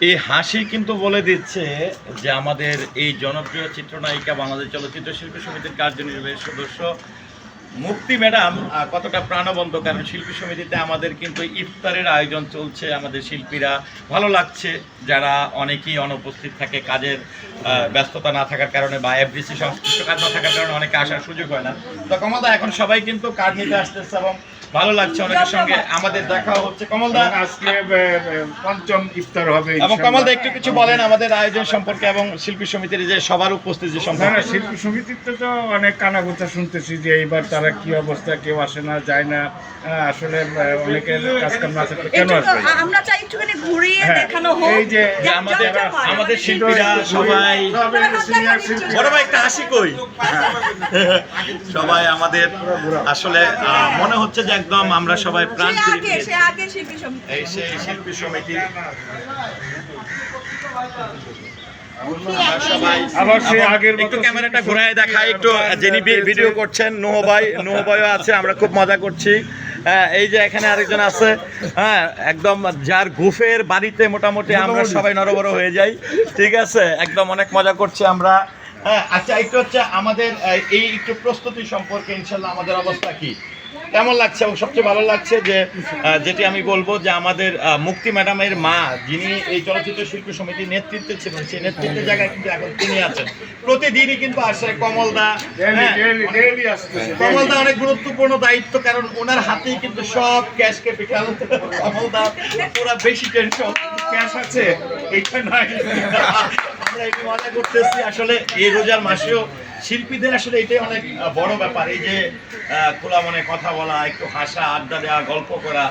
এই হাসি কিন্তু বলে দিচ্ছে যে আমাদের এই জনপ্রিয় চিত্রনায়িকা বাংলাদেশ চলচ্চিত্র শিল্পী সমিতির কার্যনির্বাহী সদস্য মুক্তি ম্যাডাম কতটা প্রাণবন্ত? কারণ শিল্পী সমিতিতে আমাদের কিন্তু ইফতারের আয়োজন চলছে আমাদের শিল্পীরা ভালো লাগছে। যারা অনেকেই অনুপস্থিত থাকে কাজের ব্যস্ততা না থাকার কারণে বা এফডিসি সংশ্লিষ্ট কাজ না থাকার কারণে অনেকে আসার সুযোগ হয় না। তো কমলদা এখন সবাই কিন্তু কাজ নিতে আসতেছে এবং ভালো লাগছে অনেকের সঙ্গে। আমাদের দেখা হচ্ছে। কমলদা? আজকে পঞ্চম ইফতার হবে এবং কমলদা একটু কিছু বলেন আমাদের আয়োজন সম্পর্কে এবং শিল্পী সমিতির যে সবার উপস্থিত যে না, সম্পর্কে শিল্পী সমিতিতে তো অনেক কানাঘুচা শুনতেছি যে এইবার তারা কি অবস্থা কেউ আসে না যায় না আসলে অনেকের কাজকাম না থাকলে কেন আসবে? আমরা চাই একটুখানি দেখানো হোক এই যে আমাদের আমাদের শিল্পীরা সবাই বড় ভাই একটা হাসি কই? সবাই আমাদের আসলে মনে হচ্ছে যে একদম আমরা সবাই প্রাণ শিল্পী সমিতি। এই সেই শিল্পী সমিতি। আবার সেই আগের একটু ক্যামেরাটা ঘুরায় দেখাই একটু যিনি ভিডিও করছেন নুহ ভাই নুহ ভাইও আছে আমরা খুব মজা করছি। হ্যাঁ, এই যে এখানে আরেকজন আছে। হ্যাঁ একদম যার গুফের বাড়িতে মোটামুটি আমরা সবাই নরবর হয়ে যাই। ঠিক আছে? একদম অনেক মজা করছি আমরা। হ্যাঁ আচ্ছা একটু হচ্ছে আমাদের এই একটু প্রস্তুতি সম্পর্কে ইনশাল্লাহ আমাদের অবস্থা কি? কেমন লাগছে এবং সবচেয়ে ভালো লাগছে যে যেটি আমি বলব যে আমাদের মুক্তি ম্যাডামের মা যিনি এই চলচ্চিত্র শিল্পী সমিতির নেতৃত্বে ছিলেন সেই নেতৃত্বের জায়গায় কিন্তু এখন তিনি আছেন। প্রতিদিনই কিন্তু আসে কমলদা হ্যাঁ, ডেইলি কমলদা অনেক গুরুত্বপূর্ণ দায়িত্ব কারণ ওনার হাতেই কিন্তু সব ক্যাশ ক্যাপিটাল কমলদা পুরো বেশি টেনশন ক্যাশ আছে এইটা নাই। আমরা একটু মজা করতেছি। আসলে এই রোজার মাসেও শিল্পীদের আসলে এটাই অনেক বড় ব্যাপার। এই যে খোলা মনে কথা বলা একটু হাসা আড্ডা দেওয়া গল্প করা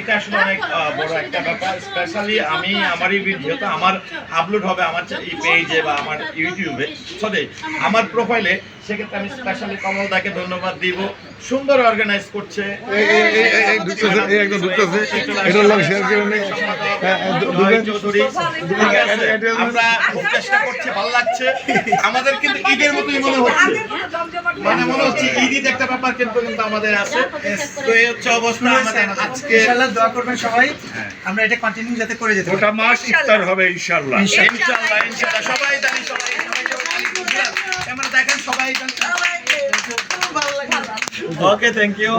এটা আসলে অনেক বড় একটা ব্যাপার। স্পেশালি আমি আমারই ভিডিওতে যেহেতু আমার আপলোড হবে আমার এই পেজে বা আমার ইউটিউবে সরি আমার প্রোফাইলে সেক্ষেত্রে আমি স্পেশালি কমলদাকে ধন্যবাদ দিব। সুন্দর অর্গানাইজ করছে। হ্যাঁ, হ্যাঁ, আমরা চেষ্টা করছি ভালো লাগছে। আমাদের কিন্তু ঈদের মতোই মনে হচ্ছে। মানে মনে হচ্ছে ঈদ ঈদ একটা ব্যাপার কিন্তু কিন্তু আমাদের আছে। তো এই হচ্ছে অবস্থা আমাদের আজকে। ইনশাআল্লাহ দোয়া করবেন সবাই। আমরা এটা কন্টিনিউ যাতে করে যেতে গোটা মাস ইফতার হবে ইনশাআল্লাহ। ইনশাআল্লাহ ইনশাআল্লাহ। সবাই জানি সবাই দেখেন সবাই সবাই খুব ভালো লাগে ওকে থ্যাংক ইউ